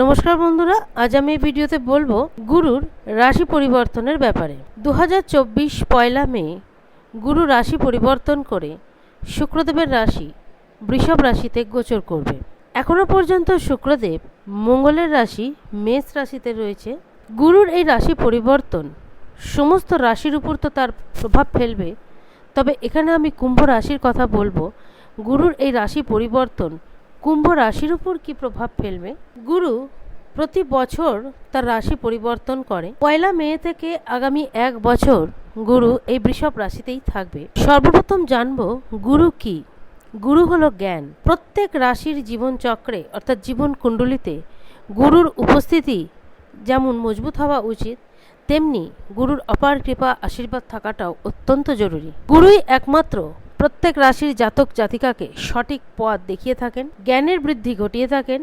নমস্কার বন্ধুরা, আজ আমি এই ভিডিওতে বলব গুরুর রাশি পরিবর্তনের ব্যাপারে। দু হাজার চব্বিশ পয়লা মে, গুরু রাশি পরিবর্তন করে শুক্রদেবের রাশি বৃষভ রাশিতে গোচর করবে। এখনও পর্যন্ত শুক্রদেব মঙ্গলের রাশি, মেষ রাশিতে রয়েছে। গুরুর এই রাশি পরিবর্তন সমস্ত রাশির উপর তো তার প্রভাব ফেলবে, তবে এখানে আমি কুম্ভ রাশির কথা বলব। গুরুর এই রাশি পরিবর্তন কুম্ভ রাশির উপর কি প্রভাব ফেলবে? গুরু, প্রতি বছর তার রাশি পরিবর্তন করে। পয়লা মে থেকে আগামী এক বছর গুরু এই বৃষভ রাশিতেই থাকবে। সর্বপ্রথম জানব গুরু কি? গুরু হলো জ্ঞান। প্রত্যেক রাশির জীবন চক্রে অর্থাৎ জীবন কুণ্ডলিতে গুরুর উপস্থিতি যেমন মজবুত হওয়া উচিত, তেমনি গুরুর অপার কৃপা, আশীর্বাদ থাকাটাও অত্যন্ত জরুরি। গুরুই একমাত্র প্রত্যেক রাশির জাতক জাতিকাকে সঠিক পথ দেখিয়ে থাকেন, জ্ঞানের বৃদ্ধি ঘটিয়ে থাকেন,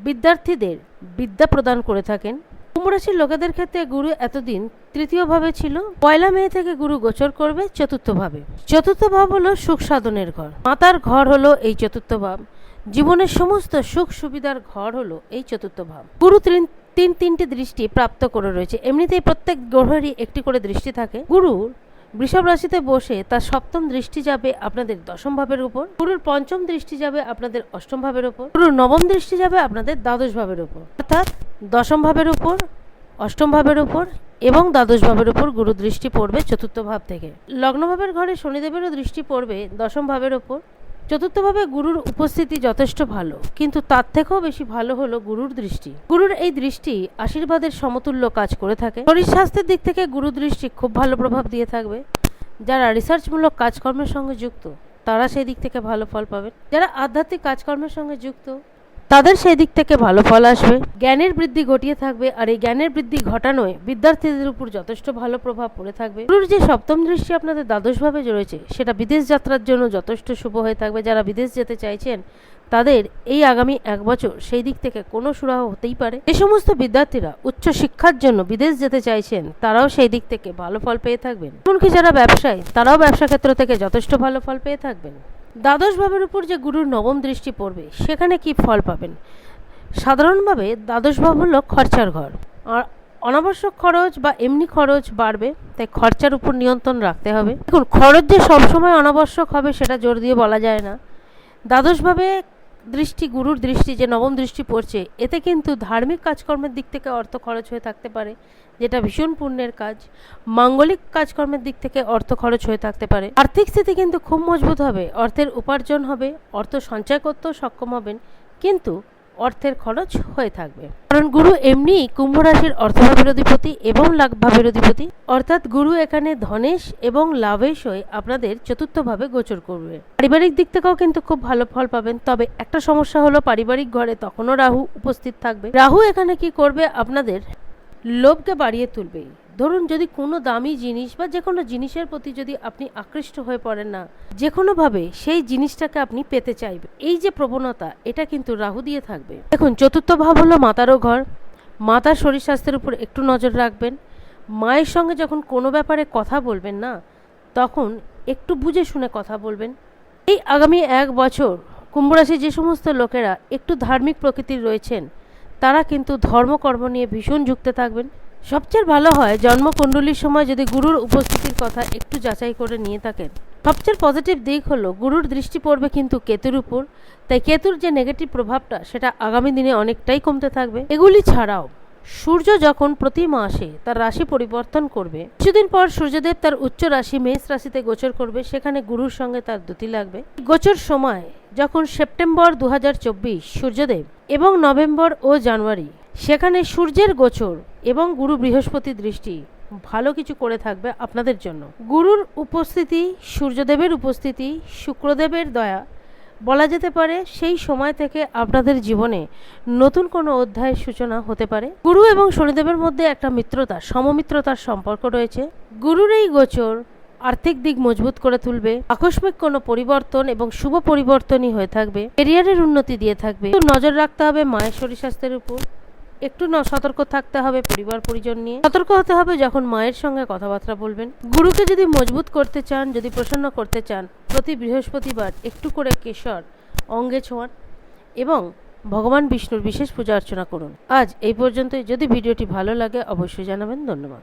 বিদ্যার্থীদের বিদ্যা প্রদান করে থাকেন। কুম্ভরাশির লোকেদের ক্ষেত্রে গুরু এতদিন তৃতীয় ভাবে ছিল, পয়লা মে থেকে গুরু গোচর করবে চতুর্থ ভাবে চতুর্থ ভাব হলো সুখ সাধনের ঘর। মাতার ঘর হলো এই চতুর্থ ভাব জীবনের সমস্ত সুখ সুবিধার ঘর হলো এই চতুর্থ ভাব গুরু তিন তিনটি দৃষ্টি প্রাপ্ত করে রয়েছে। এমনিতেই প্রত্যেক গ্রহেরই একটি করে দৃষ্টি থাকে। গুরুর বৃষভ রাশিতে বসে তার সপ্তম দৃষ্টি যাবে আপনাদের দশম ভাবের উপর। গুরুর পঞ্চম দৃষ্টি যাবে আপনাদের অষ্টম ভাবের উপর। গুরুর নবম দৃষ্টি যাবে আপনাদের দ্বাদশ ভাবের উপর। অর্থাৎ দশম ভাবের উপর, অষ্টম ভাবের উপর এবং দ্বাদশ ভাবের উপর গুরু দৃষ্টি পড়বে চতুর্থ ভাব থেকে। লগ্নভাবের ঘরে শনিদেবেরও দৃষ্টি পড়বে দশম ভাবের উপর। চতুর্থভাবে গুরুর উপস্থিতি যথেষ্ট ভালো, কিন্তু তার থেকেও বেশি ভালো হলো গুরুর দৃষ্টি। গুরুর এই দৃষ্টি আশীর্বাদের সমতুল্য কাজ করে থাকে। শরীর স্বাস্থ্যের দিক থেকে গুরু দৃষ্টি খুব ভালো প্রভাব দিয়ে থাকবে। যারা রিসার্চমূলক কাজকর্মের সঙ্গে যুক্ত, তারা সেই দিক থেকে ভালো ফল পাবেন। যারা আধ্যাত্মিক কাজকর্মের সঙ্গে যুক্ত তাদের সেই দিক থেকে ভালো ফল আসবে। জ্ঞানের বৃদ্ধি ঘটিয়ে থাকবে আর এই জ্ঞানের বৃদ্ধি ঘটানোয় বিদ্যার্থীদের উপর যথেষ্ট ভালো প্রভাব পড়ে থাকবে। গুরুর যে সপ্তম দৃষ্টি আপনাদের দ্বাদশভাবে রয়েছে, সেটা বিদেশ যাত্রার জন্য যথেষ্ট শুভ হয়ে থাকবে। যারা বিদেশ যেতে চাইছেন, তাদের এই আগামী এক বছর সেই দিক থেকে কোনো সুরাহ হতেই পারে। যে সমস্ত বিদ্যার্থীরা উচ্চ শিক্ষার জন্য বিদেশ যেতে চাইছেন, তারাও সেই দিক থেকে ভালো ফল পেয়ে থাকবেন। এমনকি যারা ব্যবসায়ী, তারাও ব্যবসা ক্ষেত্র থেকে যথেষ্ট ভালো ফল পেয়ে থাকবেন। দ্বাদশ ভাবের উপর যে গুরুর নবম দৃষ্টি পড়বে, সেখানে কি ফল পাবেন? সাধারণভাবে দ্বাদশ ভাব হলো খরচার ঘর। আর অনাবশ্যক খরচ বা এমনি খরচ বাড়বে, তাই খরচার উপর নিয়ন্ত্রণ রাখতে হবে। দেখুন, খরচ যে সবসময় অনাবশ্যক হবে, সেটা জোর দিয়ে বলা যায় না। দ্বাদশভাবে দৃষ্টি, গুরুর দৃষ্টি যে নবম দৃষ্টি পড়ছে, এতে কিন্তু ধার্মিক কাজকর্মের দিক থেকে অর্থ খরচ হয়ে থাকতে পারে, যেটা ভীষণ পুণ্যের কাজ। মাঙ্গলিক কাজকর্মের দিক থেকে অর্থ খরচ হয়ে থাকতে পারে। আর্থিক স্থিতি কিন্তু খুব মজবুত হবে, অর্থের উপার্জন হবে, অর্থ সঞ্চয় করতেও সক্ষম হবেন, কিন্তু অর্থের খরচ হয়ে থাকবে। কারণ গুরু এমনি কুম্ভ রাশির অর্থভাবের এবং লাভভাবের অধিপতি অর্থাৎ গুরু এখানে ধনেশ এবং লাভেশ হয়ে আপনাদের চতুর্থভাবে গোচর করবে। পারিবারিক দিক থেকেও কিন্তু খুব ভালো ফল পাবেন। তবে একটা সমস্যা হলো পারিবারিক ঘরে তখনও রাহু উপস্থিত থাকবে। রাহু এখানে কি করবে? আপনাদের লোভকে বাড়িয়ে তুলবে। ধরুন যদি কোনো দামি জিনিস বা যে কোনো জিনিসের প্রতি যদি আপনি আকৃষ্ট হয়ে পড়েন না যে কোনোভাবে সেই জিনিসটাকে আপনি পেতে চাইবেন এই যে প্রবণতা, এটা কিন্তু রাহু দিয়ে থাকবে। দেখুন, চতুর্থ ভাব হলো মাতারও ঘর। মাতার শরীর স্বাস্থ্যের উপর একটু নজর রাখবেন। মায়ের সঙ্গে যখন কোনো ব্যাপারে কথা বলবেন না, তখন একটু বুঝে শুনে কথা বলবেন। এই আগামী এক বছর কুম্ভরাশি যে সমস্ত লোকেরা একটু ধার্মিক প্রকৃতির রয়েছেন, তারা কিন্তু ধর্মকর্ম নিয়ে ভীষণ যুক্ত থাকবেন। সবচেয়ে ভালো হয় জন্মকুণ্ডলীর সময় যদি গুরুর উপস্থিতির কথা একটু যাচাই করে নিয়ে থাকেন। সবচেয়ে পজিটিভ দিক হলো, গুরুর দৃষ্টি পড়বে কিন্তু কেতুর উপর। তাই কেতুর যে নেগেটিভ প্রভাবটা, সেটা আগামী দিনে অনেকটাই কমতে থাকবে। এগুলি ছাড়াও, সূর্য যখন প্রতি মাসে তার রাশি পরিবর্তন করবে, কিছুদিন পর সূর্যদেব তার উচ্চ রাশি মেষ রাশিতে গোচর করবে, সেখানে গুরুর সঙ্গে তার দুটি লাগবে। গোচর সময়, যখন সেপ্টেম্বর দু হাজার চব্বিশ সূর্যদেব এবং নভেম্বর ও জানুয়ারি সেখানে সূর্যের গোচর এবং গুরু বৃহস্পতি দৃষ্টি। ভালো কিছু করে থাকবে আপনাদের জন্য। গুরুর উপস্থিতি, সূর্যদেবের উপস্থিতি, শুক্রদেবের দয়া, বলা যেতে পারে সেই সময় থেকে আপনাদের জীবনে নতুন কোনো অধ্যায়ের সূচনা হতে পারে। গুরু এবং শনিদেবের মধ্যে একটা মিত্রতা, সমমিত্রতার সম্পর্ক রয়েছে। গুরুর এই গোচর আর্থিক দিক মজবুত করে তুলবে, আকস্মিক কোনো পরিবর্তন এবং শুভ পরিবর্তনই হয়ে থাকবে, কেরিয়ারের উন্নতি দিয়ে থাকবে। নজর রাখতে হবে মায়ের শরীর স্বাস্থ্যের উপর। একটু ন সতর্ক থাকতে হবে পরিবার, পরিজন নিয়ে। সতর্ক হতে হবে যখন মায়ের সঙ্গে কথাবার্তা বলবেন। গুরুকে যদি মজবুত করতে চান, যদি প্রসন্ন করতে চান, প্রতি বৃহস্পতিবার একটু করে কেশর, অঙ্গে ছোঁয়ান এবং ভগবান বিষ্ণুর বিশেষ পূজা অর্চনা করুন। আজ এই পর্যন্তই। যদি ভিডিওটি ভালো লাগে, অবশ্যই জানাবেন। ধন্যবাদ।